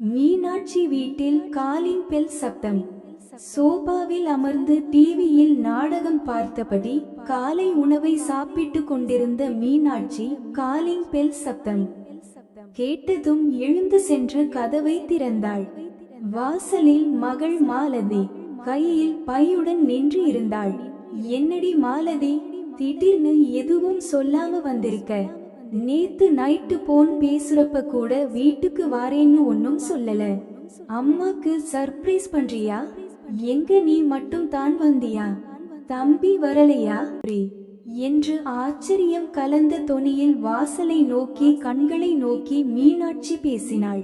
மீனாட்சி வீட்டில் calling bell சப்தம். சோபாவில் அமர்ந்து டிவியில் நாடகம் பார்த்தபடி காலை உணவை சாப்பிட்டு கொண்டிருந்த மீனாட்சி காலிங் பெல் சப்தம். கேட்டதும் எழுந்து சென்று கதவை திறந்தாள். வாசலில் மகள் மாலதி கையில் பையுடன் நின்று இருந்தாள். என்னடி மாலதி திடீர்னு எதுவும் சொல்லாம வந்திருக்க? நேத்து நைட்டு போன் பேசுறப்ப கூட வீட்டுக்கு வாரேன்னு ஒன்னும் சொல்லல. அம்மாக்கு சர்ப்ரைஸ் பண்றியா? எங்க நீ மட்டும் தான் வந்தியா? தம்பி வரலையா? என்று ஆச்சரியம் கலந்த தொனியில் வாசலை நோக்கி கண்களை நோக்கி மீனாட்சி பேசினாள்.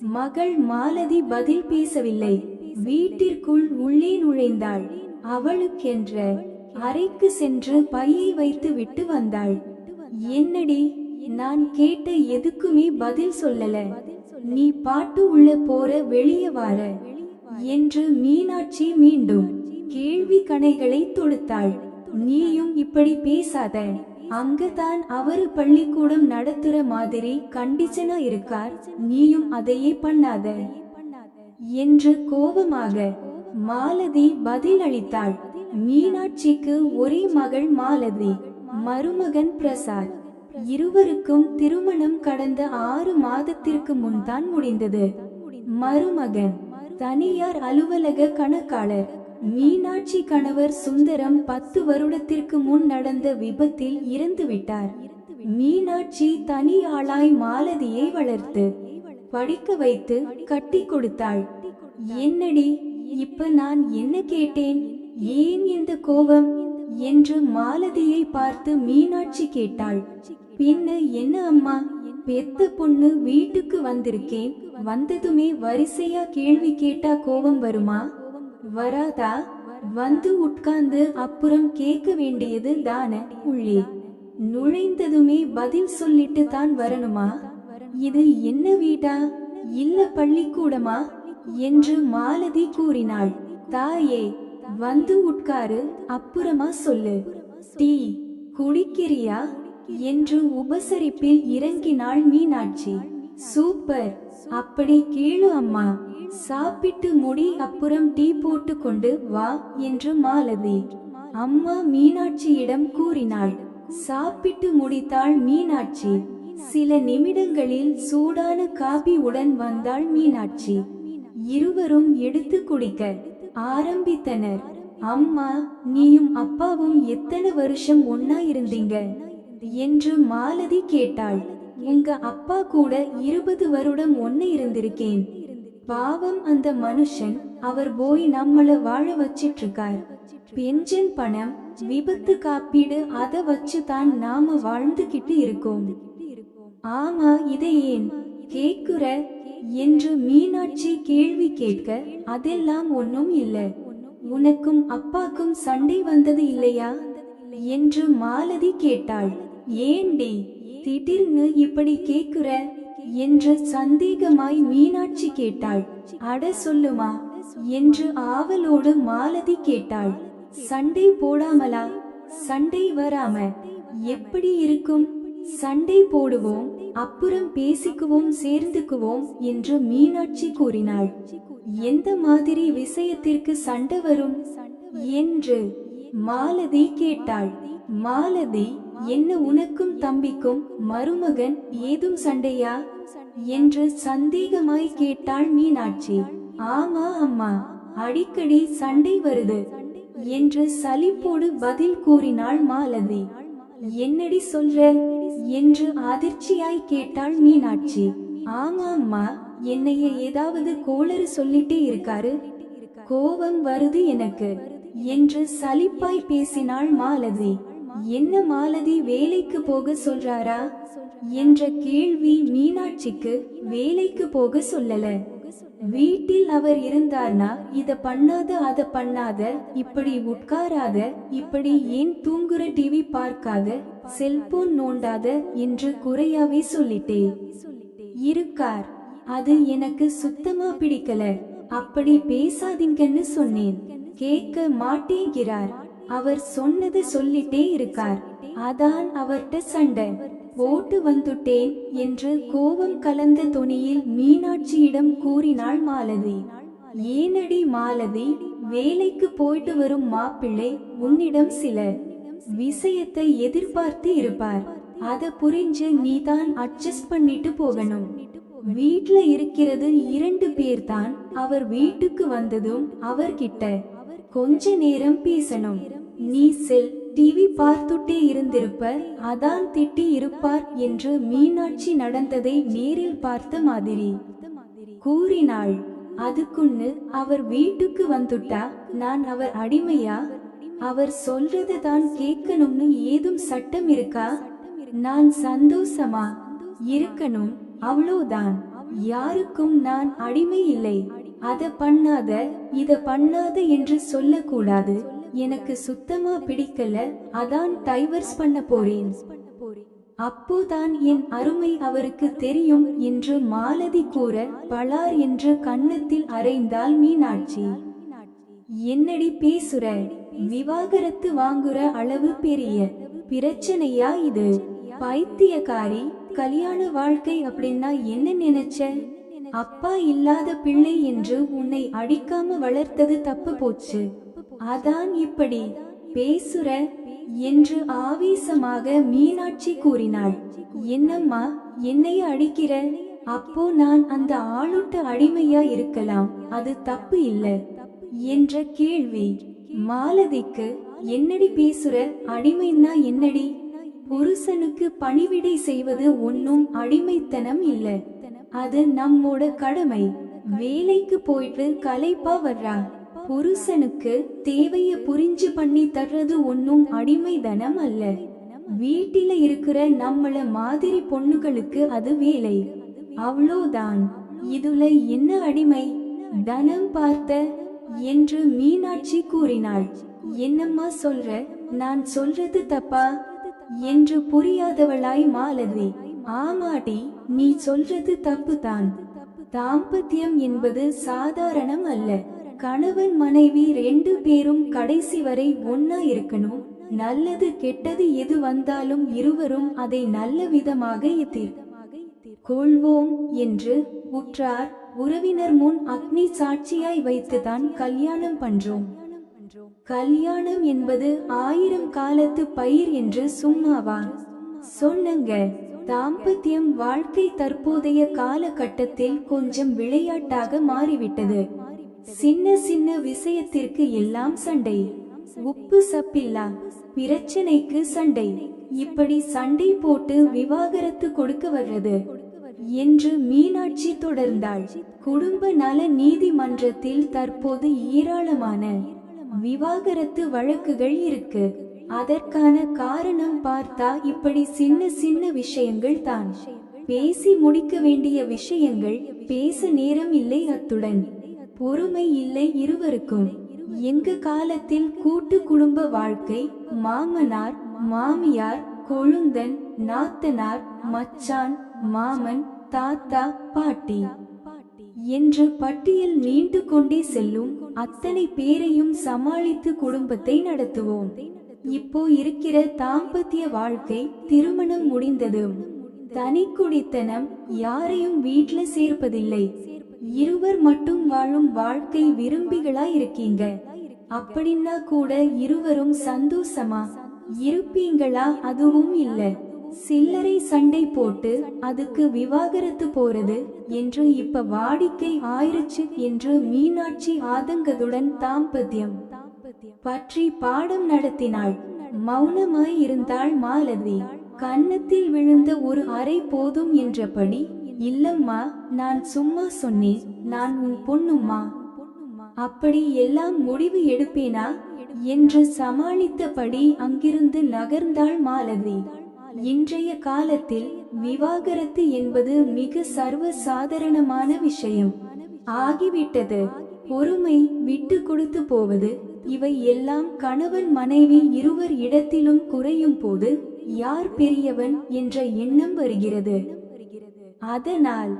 மகள் மாலதி பதில் பேசவில்லை. வீட்டிற்குள் உள்ளே நுழைந்தாள். அவளுக்கென்ற அறைக்கு சென்று பையை வைத்து விட்டு வந்தாள். என்னடி நான் கேட்ட எதுக்குமே பதில் சொல்லல. நீ பாட்டு உள்ள போற வெளியே வார என்று மீனாட்சி மீண்டும் கேள்வி கணைகளை தொடுத்தாள். நீயும் இப்படி பேசாத. அங்கதான் அவரு பள்ளிக்கூடம் நடத்துற மாதிரி கண்டிச்சனா இருக்கார். நீயும் அதையே பண்ணாத என்று கோபமாக மாலதி பதில் அளித்தாள் மீனாட்சிக்கு ஒரே மகள் மாலதி மருமகன் பிரசாத். இருவருக்கும் திருமணம் கடந்த ஆறு மாதத்திற்கு முன்தான் முடிந்தது. மருமகன் தனியார் அலுவலக கணக்காளர் மீனாட்சி கணவர் சுந்தரம் பத்து வருடத்திற்கு முன் நடந்த விபத்தில் இறந்து விட்டார். மீனாட்சி தனி ஆளாய் மாலதியை வளர்த்து படிக்க வைத்து கட்டி கொடுத்தாள். என்னடி இப்ப நான் என்ன கேட்டேன்? ஏன் இந்த கோபம்? என்று மாலதியை பார்த்து மீனாட்சி கேட்டாள். பின்ன என்ன அம்மா? பெத்த பொண்ணு வீட்டுக்கு வந்திருக்கேன். வந்ததுமே வரிசையா கேள்வி கேட்டா கோபம் வருமா? வராதா? வந்து உட்கார்ந்து அப்புறம் கேட்க வேண்டியது தான உள்ளே. நுழைந்ததுமே பதில் சொல்லிட்டு தான் வரணுமா? இது என்ன வீடா? இல்ல பள்ளிக்கூடமா? என்று மாலதி கூறினாள். தாயே வந்து உட்காரு அப்புறமா சொல்லு. டீ குடிக்கிறியா என்று உபசரிப்பில் இறங்கினாள் மீனாட்சி. சூப்பர். அப்படி கேளு அம்மா. சாப்பிட்டு முடி அப்புறம் டீ போட்டு கொண்டு வா என்று மாலதி. அம்மா மீனாட்சியிடம் கூறினாள். சாப்பிட்டு முடித்தாள் மீனாட்சி. சில நிமிடங்களில் சூடான காபி உடன் வந்தாள் மீனாட்சி. இருவரும் எடுத்து குடிக்க ஆரம்பித்தனர். அம்மா நீயும் அப்பாவும் எத்தனை வருஷம் ஒன்னா இருந்தீங்க என்று மாலதி கேட்டாள். உங்க அப்பா கூட இருபது வருடம் ஒன்னு இருந்திருக்கேன் பாவம் அந்த மனுஷன் அவர் போய் நம்மள வாழ வச்சிட்டு இருக்கார் பென்ஷன் பணம் விபத்து காப்பீடு அத வச்சு தான் நாம வாழ்ந்துகிட்டு இருக்கோம். ஆமா இதை ஏன்? கேக்குற என்று மீனாட்சி கேள்வி கேட்க அதெல்லாம் ஒன்னும் இல்லை. உனக்கும் அப்பாக்கும் சண்டை வந்தது இல்லையா? என்று மாலதி கேட்டாள். ஏண்டி திடீர்னு இப்படி கேக்குற? என்று சந்தேகமாய் மீனாட்சி கேட்டாள். அட சொல்லுமா? என்று ஆவலோடு மாலதி கேட்டாள். சண்டை போடாமலா? சண்டை வராம? எப்படி இருக்கும்? சண்டை போடுவோம்? அப்புறம் பேசிக்குவோம் சேர்ந்துக்குவோம் என்று மீனாட்சி கூறினாள். எந்த மாதிரி விஷயத்திற்கு சண்டை வரும்? என்று மாலதி கேட்டாள். மாலதி என்ன உனக்கும் தம்பிக்கும் மருமகன் ஏதும் சண்டையா? என்று சந்தேகமாய் கேட்டாள் மீனாட்சி. ஆமா அம்மா அடிக்கடி சண்டை வருது என்று சலிப்போடு பதில் கூறினாள் மாலதி. என்னடி சொல்ற? என்று அதிர்ச்சியாய் கேட்டாள் மீனாட்சி. ஆமா அம்மா என்னைய ஏதாவது கோளறு சொல்லிட்டே இருக்காரு. கோபம் வருது எனக்கு என்று சலிப்பாய் பேசினாள் மாலதி. என்ன மாலதி வேலைக்கு போக சொல்றாரா? என்ற கேள்வி மீனாட்சிக்கு வேலைக்கு போக சொல்லல. வீட்டில் அவர் இருந்தார்னா இத பண்ணாத அத பண்ணாத இப்படி உட்காராத இப்படி ஏன் தூங்குற டிவி பார்க்காத செல்போன் நோண்டாத என்று குறையாவே சொல்லிட்டே. இருக்கார். அது எனக்கு சுத்தமா பிடிக்கல. அப்படி பேசாதீங்கன்னு சொன்னேன். கேட்க மாட்டேங்கிறார். அவர் சொன்னது சொல்லிட்டே இருக்கார். அதான் அவர்ட்ட சண்டை. ஓட்டு வந்துட்டேன் என்று கோபம் கலந்த தொனியில் மீனாட்சியிடம் கூறினாள் மாலதி. ஏனடி மாலதி வேலைக்கு போயிட்டு வரும் மாப்பிள்ளை உன்னிடம் சில விஷயத்தை எதிர்பார்த்து இருப்பார். அத புரிஞ்சு நீதான் அட்ஜஸ்ட் பண்ணிட்டு போகணும். வீட்ல இருக்கிறது இரண்டு பேர் தான் அவர் வீட்டுக்கு வந்ததும் அவர்கிட்ட கொஞ்ச நேரம் பேசணும். நீ செல் டிவி பார்த்துட்டே இருந்திருப்ப அதான் திட்டி இருப்பார் என்று மீனாட்சி நடந்ததை நேரில் பார்த்த மாதிரி. கூறினாள் அதுக்குன்னு அவர் வீட்டுக்கு வந்துட்டா நான் அவர் அடிமையா? அவர் சொல்றது தான் கேட்கணும்னு ஏதும் சட்டம் இருக்கா? நான் சந்தோஷமா? இருக்கணும் அவ்வளோதான். யாருக்கும் நான் அடிமை இல்லை. அத பண்ணாத இத பண்ணாத என்று சொல்லக்கூடாது. எனக்கு சுத்தமா பிடிக்கல அதான் டைவர்ஸ் பண்ண போறேன். அப்போதான் என் அருமை அவருக்கு தெரியும் என்று மாலதி கூற பலார் என்று கன்னத்தில் அறைந்தாள் மீனாட்சி. என்னடி பேசுற? விவாகரத்து வாங்குற அளவு பெரிய பிரச்சனையா இது? பைத்தியக்காரி கல்யாண வாழ்க்கை அப்படின்னா என்ன நினைச்ச? அப்பா இல்லாத பிள்ளை என்று உன்னை அடிக்காம வளர்த்தது தப்பு போச்சு. அதான் இப்படி பேசுற என்று ஆவேசமாக மீனாட்சி கூறினாள். என்னம்மா என்னைய அடிக்கிற? அப்போ நான் அந்த ஆளுட்ட அடிமையா இருக்கலாம் அது தப்பு இல்ல என்ற கேள்வி. மாலதிக்கு என்னடி பேசுற? அடிமைன்னா என்னடி? புருஷனுக்கு பணிவிடை செய்வது ஒன்னும் அடிமைத்தனம் இல்ல. அது நம்மோட கடமை. வேலைக்கு போயிட்டு கலைப்பா வர்றா. புருஷனுக்கு தேவைய புரிஞ்சு பண்ணி தர்றது ஒன்னும் அடிமைதனம் அல்ல. வீட்டில இருக்கிற நம்மள மாதிரி பொண்ணுகளுக்கு அது வேலை. அவ்வளோதான். இதுல என்ன அடிமை? தனம் பார்த்த என்று மீனாட்சி கூறினாள். என்னம்மா சொல்ற? நான் சொல்றது தப்பா? என்று புரியாதவளாய் மாலதி. ஆமாடி நீ சொல்றது தப்புதான். தாம்பத்தியம் என்பது சாதாரணம் அல்ல. கணவன் மனைவி ரெண்டு பேரும் கடைசி வரை ஒன்னா இருக்கணும். நல்லது கெட்டது எது வந்தாலும் இருவரும் அதை நல்ல விதமாக கொள்வோம் என்று உற்றார். உறவினர் முன் அக்னி சாட்சியாய் வைத்துதான் கல்யாணம் பண்றோம். கல்யாணம் என்பது ஆயிரம் காலத்து பயிர் என்று சும்மாவா? சொன்னங்க தாம்பத்தியம் வாழ்க்கை தற்போதைய காலகட்டத்தில் கொஞ்சம் விளையாட்டாக மாறிவிட்டது. சின்ன சின்ன விஷயத்திற்கு எல்லாம் சண்டை. உப்பு சப்பில்லா பிரச்சனைக்கு சண்டை. இப்படி சண்டை போட்டு விவாகரத்து கொடுக்க வர்றது. என்று மீனாட்சி தொடர்ந்தாள். குடும்ப நல நீதிமன்றத்தில் தற்போது ஏராளமான விவாகரத்து வழக்குகள் இருக்கு. அதற்கான காரணம் பார்த்தா இப்படி சின்ன சின்ன விஷயங்கள் தான். பேசி முடிக்க வேண்டிய விஷயங்கள் பேச நேரம் இல்லை அத்துடன். பொறுமை இல்லை இருவருக்கும். எங்க காலத்தில் கூட்டு குடும்ப வாழ்க்கை? மாமனார் மாமியார் கொழுந்தன் நாத்தனார் மச்சான் மாமன் தாத்தா பாட்டி. என்று பட்டியல் நீண்டு கொண்டே செல்லும் அத்தனை பேரையும் சமாளித்து குடும்பத்தை நடத்துவோம். இப்போ இருக்கிற தாம்பத்திய வாழ்க்கை திருமணம் முடிந்ததும் தனி குடித்தனம் யாரையும் வீட்டில் சேர்ப்பதில்லை. இருவர் மட்டும் வாழும் வாழ்க்கை விரும்பிகளா இருக்கீங்க அப்படின்னா கூட இருவரும் சந்தோஷமா? இருப்பீங்களா? அதுவும் இல்ல. சில்லறை சண்டை போட்டு அதுக்கு விவாகரத்து போறது என்று இப்ப வாடிக்கை ஆயிருச்சு என்று மீனாட்சி ஆதங்கத்துடன் தாம்பத்தியம். பற்றி பாடம் நடத்தினாள். மௌனமாய் இருந்தாள் மாலதி. கன்னத்தில் விழுந்த ஒரு அறை போதும் என்றபடி இல்லம்மா நான் சும்மா சொன்னேன் நான் உன் பொண்ணும்மா. அப்படி எல்லாம் முடிவு எடுப்பேனா? என்று சமாளித்தபடி அங்கிருந்து நகர்ந்தாள் மாலதி. இன்றைய காலத்தில் விவாகரத்து என்பது மிக சர்வ சாதாரணமான விஷயம். ஆகிவிட்டது. பொறுமை விட்டு கொடுத்து போவது இவை எல்லாம் கணவன் மனைவி இருவர் இடத்திலும் குறையும் போது யார் பெரியவன் என்ற எண்ணம் வருகிறது. அதனால்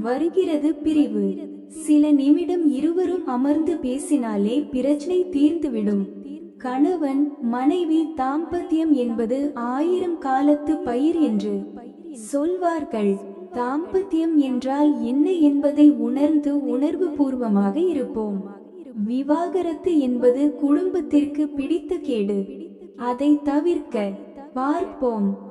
வருகிறது பிரிவு. சில நிமிடம் இருவரும் அமர்ந்து பேசினாலே பிரச்சனை தீர்ந்துவிடும். கணவன் மனைவி தாம்பத்தியம் என்பது ஆயிரம் காலத்து பயிர் என்று சொல்வார்கள். தாம்பத்தியம் என்றால் என்ன என்பதை உணர்ந்து உணர்வு பூர்வமாக இருப்போம். விவாகரத்து என்பது குடும்பத்திற்கு பிடித்த கேடு. அதை தவிர்க்க பார்ப்போம்.